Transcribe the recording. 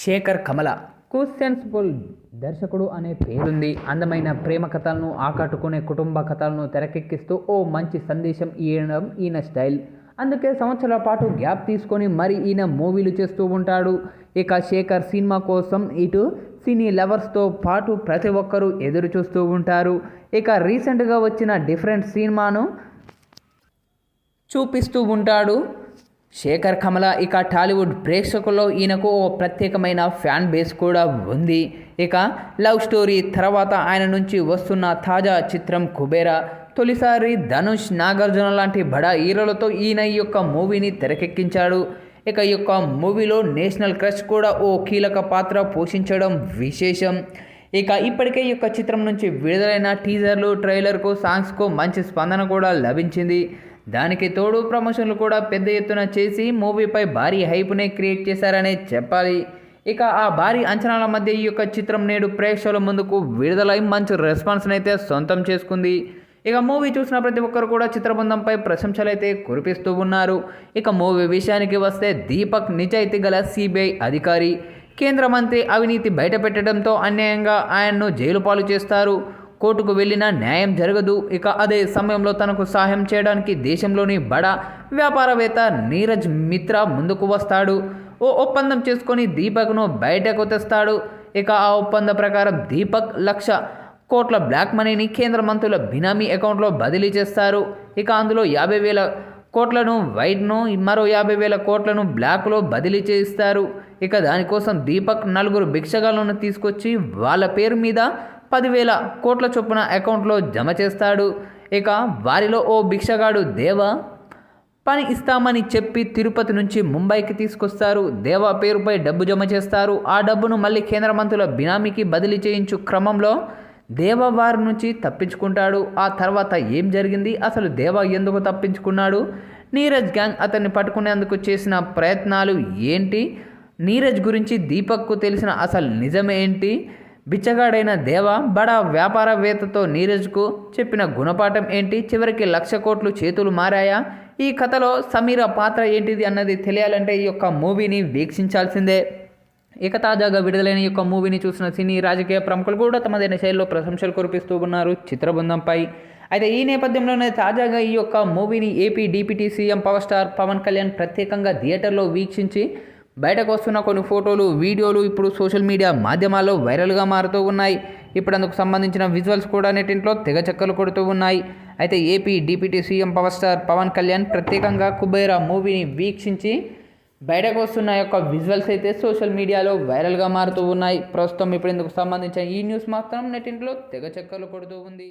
శేఖర్ కమల. కుసెన్స్ఫుల్ దర్శకుడు అనే పేరుంది. అందమైన ప్రేమ కథలను ఆకట్టుకునే కుటుంబ కథలను తెరకెక్కిస్తూ ఓ మంచి సందేశం ఇవ్వడం ఈయన స్టైల్. అందుకే సంవత్సరాల పాటు గ్యాప్ తీసుకొని మరి ఈయన మూవీలు చేస్తూ ఉంటాడు. ఇక శేఖర్ సినిమా కోసం ఇటు సినీ లవర్స్తో పాటు ప్రతి ఒక్కరూ ఎదురు చూస్తూ ఉంటారు. ఇక రీసెంట్గా వచ్చిన డిఫరెంట్ సినిమాను చూపిస్తూ ఉంటాడు. శేఖర్ కమల ఇక టాలీవుడ్ ప్రేక్షకుల్లో ఈయనకు ఓ ప్రత్యేకమైన ఫ్యాన్ బేస్ కూడా ఉంది. ఇక లవ్ స్టోరీ తర్వాత ఆయన నుంచి వస్తున్న తాజా చిత్రం కుబేరా. తొలిసారి ధనుష్ నాగార్జున లాంటి బడా హీరోలతో ఈయన ఈ యొక్క మూవీని తెరకెక్కించాడు. ఇక ఈ యొక్క మూవీలో నేషనల్ క్రష్ కూడా ఓ కీలక పాత్ర పోషించడం విశేషం. ఇక ఇప్పటికే ఈ యొక్క చిత్రం నుంచి విడుదలైన టీజర్లు ట్రైలర్కు సాంగ్స్కు మంచి స్పందన కూడా లభించింది. దానికి తోడు ప్రమోషన్లు కూడా పెద్ద ఎత్తున చేసి మూవీపై భారీ హైప్నే క్రియేట్ చేశారనే చెప్పాలి. ఇక ఆ భారీ అంచనాల మధ్య ఈ యొక్క చిత్రం నేడు ప్రేక్షకుల ముందుకు విడుదలై మంచి రెస్పాన్స్ని అయితే సొంతం చేసుకుంది. ఇక మూవీ చూసిన ప్రతి ఒక్కరు కూడా చిత్రబృందంపై ప్రశంసలు అయితే కురిపిస్తూ ఉన్నారు. ఇక మూవీ విషయానికి వస్తే దీపక్ నిజాయితీ గల సిబిఐ అధికారి. కేంద్ర మంత్రి అవినీతి బయటపెట్టడంతో అన్యాయంగా ఆయన్ను జైలు పాలు చేస్తారు. కోర్టుకు వెళ్ళినా న్యాయం జరగదు. ఇక అదే సమయంలో తనకు సహాయం చేయడానికి దేశంలోని బడా వ్యాపారవేత్త నీరజ్ మిత్రా ముందుకు వస్తాడు. ఓ ఒప్పందం చేసుకొని దీపక్ను బయటకు తెస్తాడు. ఇక ఆ ఒప్పంద ప్రకారం దీపక్ లక్ష కోట్ల బ్లాక్ మనీని కేంద్ర మంత్రుల బినామీ అకౌంట్లో బదిలీ చేస్తారు. ఇక అందులో యాభై వేల కోట్లను వైట్ను మరో యాభై వేల కోట్లను బ్లాక్లో బదిలీ చేయిస్తారు. ఇక దానికోసం దీపక్ నలుగురు భిక్షగాలను తీసుకొచ్చి వాళ్ళ పేరు మీద పదివేల కోట్ల చొప్పున అకౌంట్లో జమ చేస్తాడు. ఇక వారిలో ఓ భిక్షగాడు దేవ పని ఇస్తామని చెప్పి తిరుపతి నుంచి ముంబైకి తీసుకొస్తారు. దేవా పేరుపై డబ్బు జమ చేస్తారు. ఆ డబ్బును మళ్ళీ కేంద్ర మంత్రుల బినామీకి బదిలీ చేయించు క్రమంలో దేవ వారి నుంచి తప్పించుకుంటాడు. ఆ తర్వాత ఏం జరిగింది? అసలు దేవ ఎందుకు తప్పించుకున్నాడు? నీరజ్ గ్యాంగ్ అతన్ని పట్టుకునేందుకు చేసిన ప్రయత్నాలు ఏంటి? నీరజ్ గురించి దీపక్కు తెలిసిన అసలు నిజమేంటి బిచ్చగాడైన దేవ బడా వ్యాపారవేత్తతో నీరజ్కు చెప్పిన గుణపాఠం ఏంటి? చివరికి లక్ష కోట్లు చేతులు మారాయా? ఈ కథలో సమీర పాత్ర ఏంటిది అన్నది తెలియాలంటే ఈ యొక్క మూవీని వీక్షించాల్సిందే. ఇక తాజాగా విడుదలైన ఈ యొక్క మూవీని చూసిన సినీ రాజకీయ ప్రముఖులు కూడా తమదైన శైలిలో ప్రశంసలు కురిపిస్తూ ఉన్నారు చిత్రబృందంపై. అయితే ఈ నేపథ్యంలోనే తాజాగా ఈ యొక్క మూవీని AP deputy CM power star Pawan Kalyan ప్రత్యేకంగా థియేటర్లో వీక్షించి బయటకు వస్తున్న కొన్ని ఫోటోలు వీడియోలు ఇప్పుడు సోషల్ మీడియా మాధ్యమాల్లో వైరల్గా మారుతూ ఉన్నాయి. ఇప్పుడు అందుకు సంబంధించిన విజువల్స్ కూడా నెటింట్లో తెగ చెక్కలు కొడుతూ ఉన్నాయి. అయితే AP deputy CM power star Pawan Kalyan ప్రత్యేకంగా కుబేరా మూవీని వీక్షించి బయటకు వస్తున్న యొక్క విజువల్స్ అయితే సోషల్ మీడియాలో వైరల్గా మారుతూ ఉన్నాయి. ప్రస్తుతం ఇప్పుడు ఇందుకు సంబంధించిన ఈ న్యూస్ మాత్రం నెటింట్లో తెగ చెక్కలు కొడుతూ ఉంది.